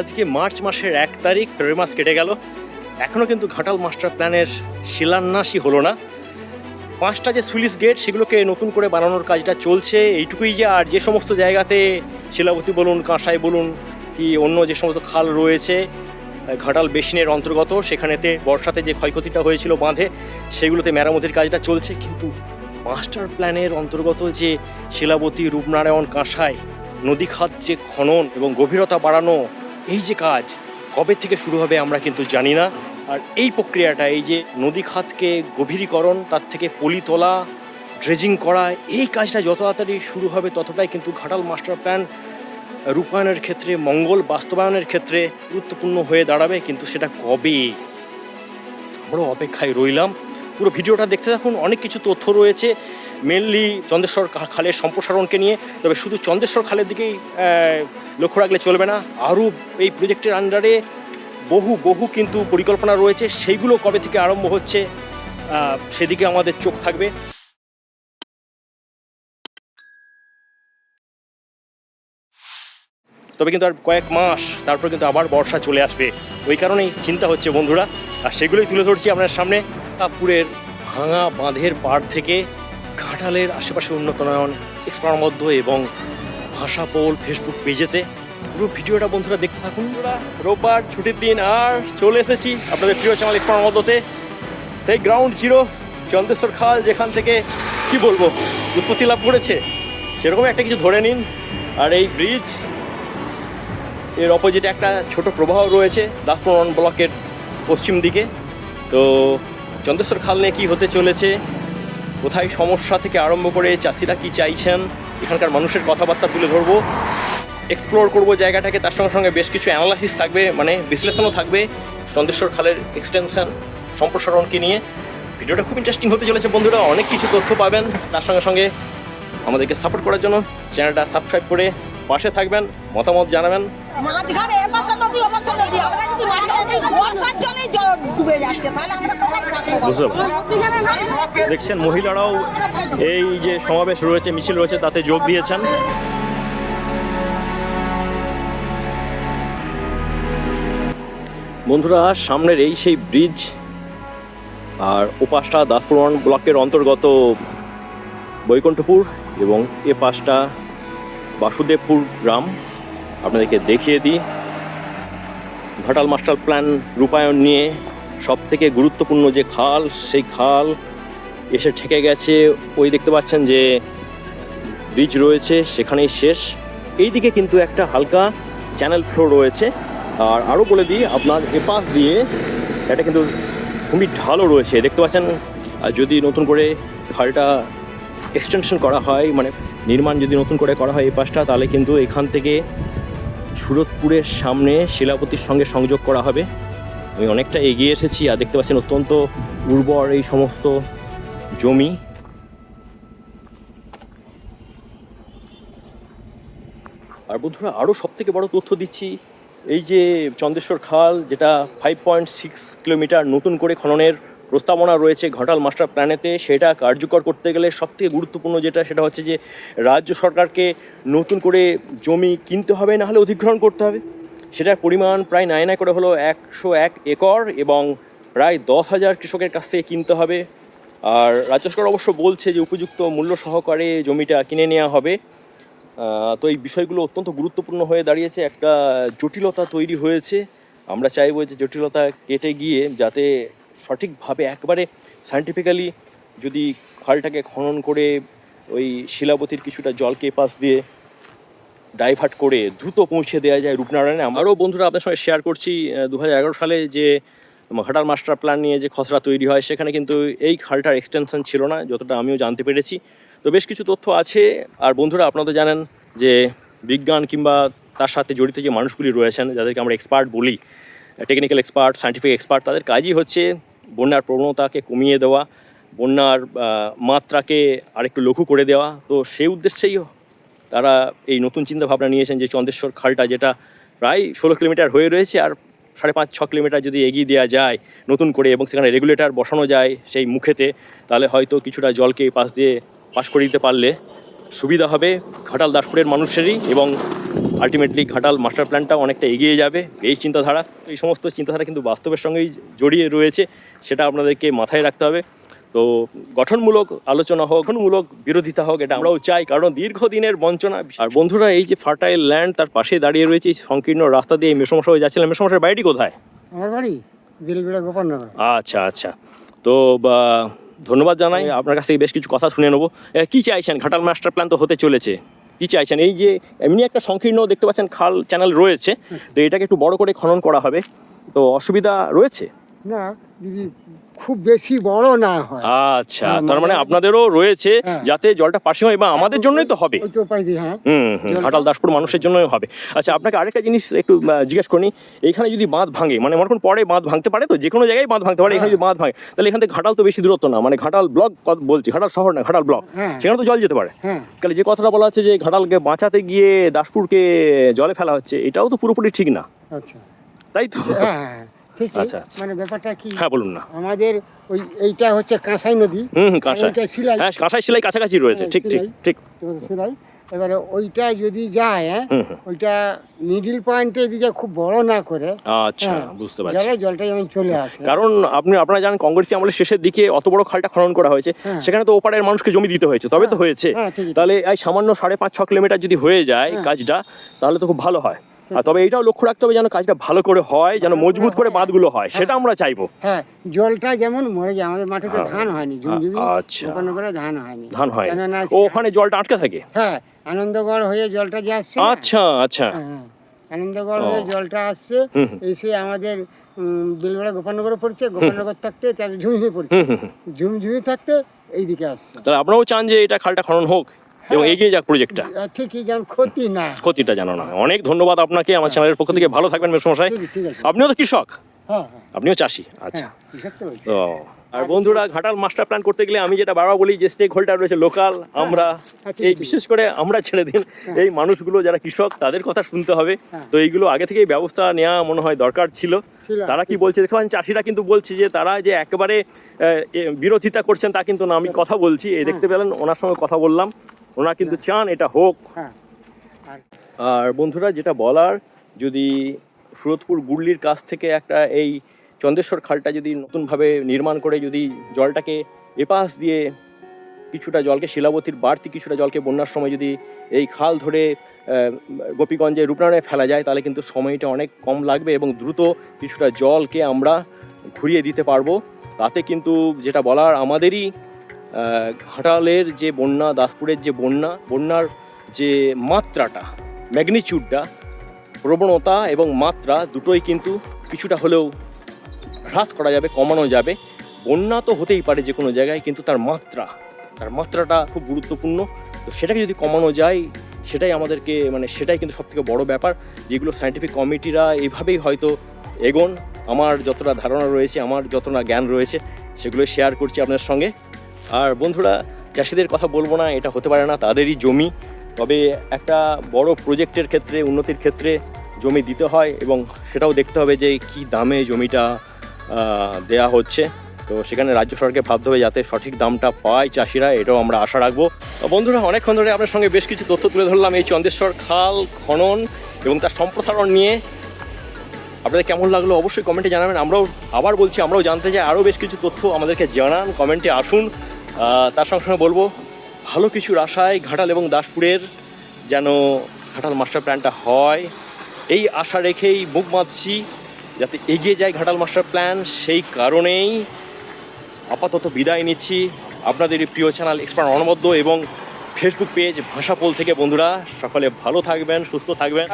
আজকে মার্চ মাসের এক তারিখ, ফেব্রুয়ারি মাস কেটে গেল। এখনও কিন্তু ঘাটাল মাস্টার প্ল্যানের শিলান্যাসই হলো না। পাঁচটা যে সুইলিশ গেট, সেগুলোকে নতুন করে বানানোর কাজটা চলছে। এইটুকুই যে, আর যে সমস্ত জায়গাতে শিলাবতী বলুন, কাঁসাই বলুন, কি অন্য যে সমস্ত খাল রয়েছে ঘাটাল বেসিনের অন্তর্গত, সেখানেতে বর্ষাতে যে ক্ষয়ক্ষতিটা হয়েছিল বাঁধে, সেগুলোতে মেরামতির কাজটা চলছে। কিন্তু মাস্টার প্ল্যানের অন্তর্গত যে শিলাবতী, রূপনারায়ণ কাঁসায় নদী খাত যে খনন এবং গভীরতা বাড়ানো, এই যে কাজ, কবে থেকে শুরু হবে আমরা কিন্তু জানি না। আর এই প্রক্রিয়াটা, এই যে নদী খাতকে গভীরীকরণ, তার থেকে পলি তোলা ড্রেজিং করা, এই কাজটা যত তাড়াতাড়ি শুরু হবে ততটাই কিন্তু ঘাটাল মাস্টার প্ল্যান রূপায়ণের ক্ষেত্রে, মঙ্গল বাস্তবায়নের ক্ষেত্রে গুরুত্বপূর্ণ হয়ে দাঁড়াবে, কিন্তু সেটা কবে? আমরা অপেক্ষায় রইলাম। পুরো ভিডিওটা দেখতে থাকুন, অনেক কিছু তথ্য রয়েছে। মেনলি চন্দ্রেশ্বর খালের সম্প্রসারণকে নিয়ে, তবে শুধু চন্দ্রেশ্বর খালের দিকেই লক্ষ্য রাখলে চলবে না। আরও এই প্রজেক্টের আন্ডারে বহু বহু কিন্তু পরিকল্পনা রয়েছে। সেইগুলো কবে থেকে আরম্ভ হচ্ছে সেদিকে আমাদের চোখ থাকবে। তবে কিন্তু আর কয়েক মাস তারপর কিন্তু আবার বর্ষা চলে আসবে। ওই কারণেই চিন্তা হচ্ছে বন্ধুরা। আর সেগুলোই তুলে ধরছি আপনার সামনে। তাপুরের ভাঙা বাঁধের পাড় থেকে ঘাটালের আশেপাশে উন্নতনয়ন এক্সপার্মধ্য এবং ভাষা পোল ফেসবুক পেজেতে। পুরো ভিডিওটা বন্ধুরা দেখতে থাকুন। রোববার ছুটির দিন আর চলে এসেছি আপনাদের প্রিয় চ্যানেল এক্সপার্মধ্যতে সেই গ্রাউন্ড জিরো, চন্দ্রেশ্বর খাল, যেখান থেকে কি বলব, উৎপত্তি লাভ করেছে। সেরকম একটা কিছু ধরে নিন। আর এই ব্রিজ এর অপোজিটে একটা ছোট প্রবাহ রয়েছে দাসপুরন ব্লকের পশ্চিম দিকে। তো চন্দ্রেশ্বর খাল নিয়ে কী হতে চলেছে? কোথায় সমস্যা থেকে আরম্ভ করে চাষিরা কি চাইছেন? এখানকার মানুষের কথাবার্তা তুলে ধরবো। এক্সপ্লোর করব জায়গাটাকে, তার সঙ্গে সঙ্গে বেশ কিছু অ্যানালাইসিস থাকবে মানে বিশ্লেষণও থাকবে চন্দ্রেশ্বর খালের এক্সটেনশন সম্প্রসারণকে নিয়ে। ভিডিওটা খুব ইন্টারেস্টিং হতে চলেছে বন্ধুরা, অনেক কিছু তথ্য পাবেন। তার সঙ্গে সঙ্গে আমাদেরকে সাপোর্ট করার জন্য চ্যানেলটা সাবস্ক্রাইব করে পাশে থাকবেন, মতামত জানাবেন। এপাশে নদী ওপাশে নদী। আমরা যদি বর্ষার জলেই জল ডুবে যাচ্ছে তাহলে আমরা কোথায় থাকব? দেখছেন মহিলারাও এই যে সমাবেশ রয়েছে মিছিল রয়েছে তাতে যোগ দিয়েছেন। বন্ধুরা সামনের এই সেই ব্রিজ আর ওপাশটা দাসপুরন ব্লকের অন্তর্গত বৈকুণ্ঠপুর এবং এ পাশটা বাসুদেবপুর গ্রাম। আপনাদেরকে দেখিয়ে দিই। ঘাটাল মাস্টার প্ল্যান রূপায়ণ নিয়ে সব থেকে গুরুত্বপূর্ণ যে খাল, সেই খাল এসে ঠেকে গেছে। ওই দেখতে পাচ্ছেন যে ব্রিজ রয়েছে, সেখানেই শেষ। এই দিকে কিন্তু একটা হালকা চ্যানেল ফ্লো রয়েছে। আর আরও বলে দিই, আপনার এপাশ দিয়ে এটা কিন্তু খুবই ঢালও রয়েছে। দেখতে পাচ্ছেন যদি নতুন করে খালটা এক্সটেনশন করা হয় মানে নির্মাণ যদি নতুন করে করা হয় এই পাশটা, তাহলে কিন্তু এখান থেকে সুরতপুরের সামনে শিলাপতির সঙ্গে সংযোগ করা হবে। আমি অনেকটা এগিয়ে এসেছি আর দেখতে পাচ্ছেন অত্যন্ত উর্বর এই সমস্ত জমি। আর বন্ধুরা, আরও সব থেকে বড় তথ্য দিচ্ছি, এই যে চন্দ্রেশ্বর খাল, যেটা ফাইভ পয়েন্ট সিক্স কিলোমিটার নতুন করে খননের প্রস্তাবনা রয়েছে ঘটাল মাস্টার প্ল্যানেতে, সেটা কার্যকর করতে গেলে সবথেকে গুরুত্বপূর্ণ যেটা, সেটা হচ্ছে যে রাজ্য সরকারকে নতুন করে জমি কিনতে হবে না হলে অধিগ্রহণ করতে হবে। সেটার পরিমাণ প্রায় নয় নয় করে হলো একশো এক একর এবং প্রায় দশ হাজার কৃষকের কাছ থেকে কিনতে হবে। আর রাজ্য সরকার অবশ্য বলছে যে উপযুক্ত মূল্য সহকারে জমিটা কিনে নেওয়া হবে। তো এই বিষয়গুলো অত্যন্ত গুরুত্বপূর্ণ হয়ে দাঁড়িয়েছে, একটা জটিলতা তৈরি হয়েছে। আমরা চাইব যে জটিলতা কেটে গিয়ে যাতে সঠিকভাবে একবারে সায়েন্টিফিক্যালি যদি খালটাকে খনন করে ওই শিলাবতীর কিছুটা জলকে পাশ দিয়ে ডাইভার্ট করে দ্রুত পৌঁছে দেওয়া যায় রূপনারায়ণে, আমারও বন্ধুরা আপনার সঙ্গে শেয়ার করছি দু হাজার এগারো সালে যে ঘাটাল মাস্টার প্ল্যান নিয়ে যে খসড়া তৈরি হয়, সেখানে কিন্তু এই খালটার এক্সটেনশন ছিল না, যতটা আমিও জানতে পেরেছি। তো বেশ কিছু তথ্য আছে, আর বন্ধুরা আপনারা জানেন যে বিজ্ঞান কিংবা তার সাথে জড়িত যে মানুষগুলি রয়েছেন, যাদেরকে আমরা এক্সপার্ট বলি টেকনিক্যাল এক্সপার্ট সায়েন্টিফিক এক্সপার্ট তাদের কাজই হচ্ছে বন্যার প্রবণতাকে কমিয়ে দেওয়া, বন্যার মাত্রাকে আরেকটু লঘু করে দেওয়া, তো সেই উদ্দেশ্যেই তারা এই নতুন চিন্তা ভাবনা নিয়েছেন যে চন্দ্রেশ্বর খালটা যেটা প্রায় ষোলো কিলোমিটার হয়ে রয়েছে আর সাড়ে পাঁচ, ছ কিলোমিটার যদি এগিয়ে দেওয়া যায় নতুন করে এবং সেখানে রেগুলেটর বসানো যায় সেই মুখেতে, তাহলে হয়তো কিছুটা জলকে পাশ দিয়ে পাস করে দিতে পারলে সুবিধা হবে ঘাটাল দাসপুরের মানুষেরই এবং আলটিমেটলি ঘাটাল মাস্টার প্ল্যানটাও অনেকটা এগিয়ে যাবে। এই চিন্তাধারা এই সমস্ত চিন্তাধারা কিন্তু বাস্তবের সঙ্গেই জড়িয়ে রয়েছে সেটা আপনাদেরকে মাথায় রাখতে হবে। তো গঠনমূলক আলোচনা হোক গঠনমূলক বিরোধিতা হোক এটা আমরাও চাই কারণ দীর্ঘদিনের বঞ্চনা আর বন্ধুরা এই যে ফার্টাইল ল্যান্ড তার পাশে দাঁড়িয়ে রয়েছে সংকীর্ণ রাস্তা দিয়ে মেসমশা হয়ে যাচ্ছিলাম মেসমশার বাড়িটি কোথায়? আমার বাড়ি দিলবিড়া গোপালনগর। আচ্ছা আচ্ছা। তো বা, ধন্যবাদ জানাই। আপনার কাছ থেকে বেশ কিছু কথা শুনে নেব। কি চাইছেন? ঘাটাল মাস্টার প্ল্যান তো হতে চলেছে। কি চাইছেন? এই যে এমনি একটা সংকীর্ণ দেখতে পাচ্ছেন খাল চ্যানেল রয়েছে তো এটাকে একটু বড় করে খনন করা হবে তো অসুবিধা রয়েছে? না যদি খুব বেশি বড় না হয়। আচ্ছা হ্যাঁ, তার মানে মানে- আপনাদেরও রয়েছে হ্যাঁ। যাতে জলটা পাশে হয় বা আমাদের জন্যই তো হবে। হ্যাঁ। হুম ঘাটাল দাসপুর মানুষের জন্যই হবে। আচ্ছা আপনাকে আরেকটা জিনিস একটু জিজ্ঞেস করি এইখানে যদি বাঁধ ভাঙে মানে মনে করুন পরে বাঁধ ভাঙতে পারে তো যে কোনো জায়গায় বাঁধ ভাঙতে পারে এখানে যদি বাঁধ ভাঙে তাহলে এখান থেকে ঘাটাল তো বেশি দূরত্ব না মানে ঘাটাল ব্লক বলছি ঘাটাল শহর না ঘাটাল ব্লক হ্যাঁ। সেখানে তো জল যেতে পারে। হ্যাঁ। তাহলে যে কথাটা বলা হচ্ছে যে ঘাটালকে বাঁচাতে গিয়ে দাসপুরকে জলে ফেলা হচ্ছে এটাও তো পুরোপুরি ঠিক না। আচ্ছা। তাই তো? হ্যাঁ। ঠিক আচ্ছা, আচ্ছা। মানে ব্যাপারটা কি? হ্যাঁ বলুন না। আমাদের ওই এইটা হচ্ছে কাঁসাই নদী। হুম কাঁসাই। সিলাই। হ্যাঁ কাঁসাই সেলাই কাছাকাছি রয়েছে। হ্যাঁ, ঠিক ঠিক। ঠিক। সিলাই। এবারে ওইটা যদি যায় হ্যাঁ ওইটা মিডিল পয়েন্টে দিকে খুব বড় না করে আচ্ছা হ্যাঁ, বুঝতে পারছি। জলে জলটা যেমন চলে আসে। কারণ আপনি আপনারা জানেন কংগ্রেসি আমলের শেষের দিকে অত বড় খালটা খনন করা হয়েছে। হ্যাঁ। সেখানে তো ওপারের মানুষকে জমি দিতে হয়েছে তবে তো হয়েছে। হ্যাঁ তাহলে এই সামান্য সাড়ে পাঁচ ছ কিলোমিটার যদি হয়ে যায়। কাজটা তাহলে তো খুব ভালো হয়। তবে এটাও লক্ষ্য রাখতে হবে যেন কাজটা ভালো করে হয় যেন মজবুত করে বাঁধগুলো হয় সেটা আমরা চাইব। হ্যাঁ জলটা যেমন মরে যায় আমাদের মাঠে তো হ্যাঁ। ধান হয়নি আচ্ছা। গোপালনগরে ধান হয়নি। ধান হয় ওখানে জলটা আটকে থাকে? হ্যাঁ আনন্দগড় হয়ে জলটা যে আসছে আচ্ছা আচ্ছা। হ্যাঁ, হ্যাঁ, আনন্দগড় হয়ে জলটা আসছে এসে আমাদের দিলবেড়া গোপালনগরে পড়ছে গোপালনগর থাকতে তার ঝুমঝুমি পড়ছে। ঝুমঝুমি থাকতে এইদিকে আসছে। তাহলে আপনারাও চান যে এটা খালটা খনন হোক? এবং হ্যাঁ। এগিয়ে যাক প্রজেক্টটা ঠিকই যেন ক্ষতি না। ক্ষতিটা জানো না অনেক ধন্যবাদ আপনাকে আমার চ্যানেলের পক্ষ থেকে। ভালো থাকবেন মেসমশাই আপনিও তো কৃষক? হ্যাঁ হ্যাঁ। আপনিও চাষি? আচ্ছা। হ্যাঁ তো আর বন্ধুরা ঘাটাল মাস্টার প্ল্যান করতে গেলে আমি যেটা বারবার বলি যে স্টেক হোল্ডার রয়েছে লোকাল আমরা হ্যাঁ, এই বিশেষ করে আমরা ছেড়ে দিন। এই মানুষগুলো যারা কৃষক তাদের কথা শুনতে হবে। হ্যাঁ। তো এইগুলো আগে থেকেই ব্যবস্থা নেওয়া মনে হয় দরকার ছিল। ছিল। তারা কি বলছে? দেখতে পাচ্ছেন চাষিরা কিন্তু বলছে যে তারা যে একেবারে বিরোধিতা করছেন তা কিন্তু না। আমি কথা বলছি। এই দেখতে পেলেন ওনার সঙ্গে কথা বললাম। ওনারা কিন্তু চান এটা হোক। হ্যাঁ। আর বন্ধুরা যেটা বলার যদি সুরতপুর গুল্লির কাছ থেকে একটা এই চন্দ্রেশ্বর খালটা যদি নতুনভাবে নির্মাণ করে যদি জলটাকে এপাশ দিয়ে কিছুটা জলকে শিলাবতীর বাড়তি কিছুটা জলকে বন্যার সময় যদি এই খাল ধরে গোপীগঞ্জে রূপনারায়ণে ফেলা যায় তাহলে কিন্তু সময়টা অনেক কম লাগবে এবং দ্রুত কিছুটা জলকে আমরা ঘুরিয়ে দিতে পারব। তাতে কিন্তু যেটা বলার আমাদেরই ঘাটালের যে বন্যা, দাসপুরের যে বন্যা, বন্যার যে মাত্রাটা ম্যাগনিচিউডটা প্রবণতা এবং মাত্রা দুটোই কিন্তু কিছুটা হলেও হ্রাস করা যাবে, কমানো যাবে। বন্যা তো হতেই পারে যে কোনো জায়গায়, কিন্তু তার মাত্রা, তার মাত্রাটা খুব গুরুত্বপূর্ণ। তো সেটাকে যদি কমানো যায়, সেটাই আমাদেরকে মানে সেটাই কিন্তু সবথেকে বড় ব্যাপার। যেগুলো সায়েন্টিফিক কমিটিরা এইভাবেই হয়তো এগোন। আমার যতটা ধারণা রয়েছে, আমার যতটা জ্ঞান রয়েছে, সেগুলো শেয়ার করছি আপনার সঙ্গে। আর বন্ধুরা, চাষিদের কথা বলব না, এটা হতে পারে না, তাদেরই জমি। তবে একটা বড় প্রজেক্টের ক্ষেত্রে, উন্নতির ক্ষেত্রে জমি দিতে হয় এবং সেটাও দেখতে হবে যে কি দামে জমিটা দেয়া হচ্ছে। তো সেখানে রাজ্য সরকারকে ভাবতে হবে যাতে সঠিক দামটা পায় চাষিরা, এটাও আমরা আশা রাখব। বন্ধুরা, অনেকক্ষণ ধরে আপনার সঙ্গে বেশ কিছু তথ্য তুলে ধরলাম এই চন্দ্রেশ্বর খাল খনন এবং তার সম্প্রসারণ নিয়ে। আপনাদের কেমন লাগল অবশ্যই কমেন্টে জানাবেন। আমরাও আবার বলছি, আমরাও জানতে চাই। আরও বেশ কিছু তথ্য আমাদেরকে জানান, কমেন্টে আসুন। তার সঙ্গে সঙ্গে বলব, ভালো কিছুর আশায় ঘাটাল এবং দাসপুরের যেন ঘাটাল মাস্টার প্ল্যানটা হয়। এই আশা রেখেই মুখ বাঁধছি যাতে এগিয়ে যায় ঘাটাল মাস্টার প্ল্যান। সেই কারণেই আপাতত বিদায় নিচ্ছি। আপনাদের প্রিয় চ্যানেল এক্সপার্ট অনবদ্য এবং ফেসবুক পেজ ভাষাপোল থেকে বন্ধুরা, সকলে ভালো থাকবেন, সুস্থ থাকবেন।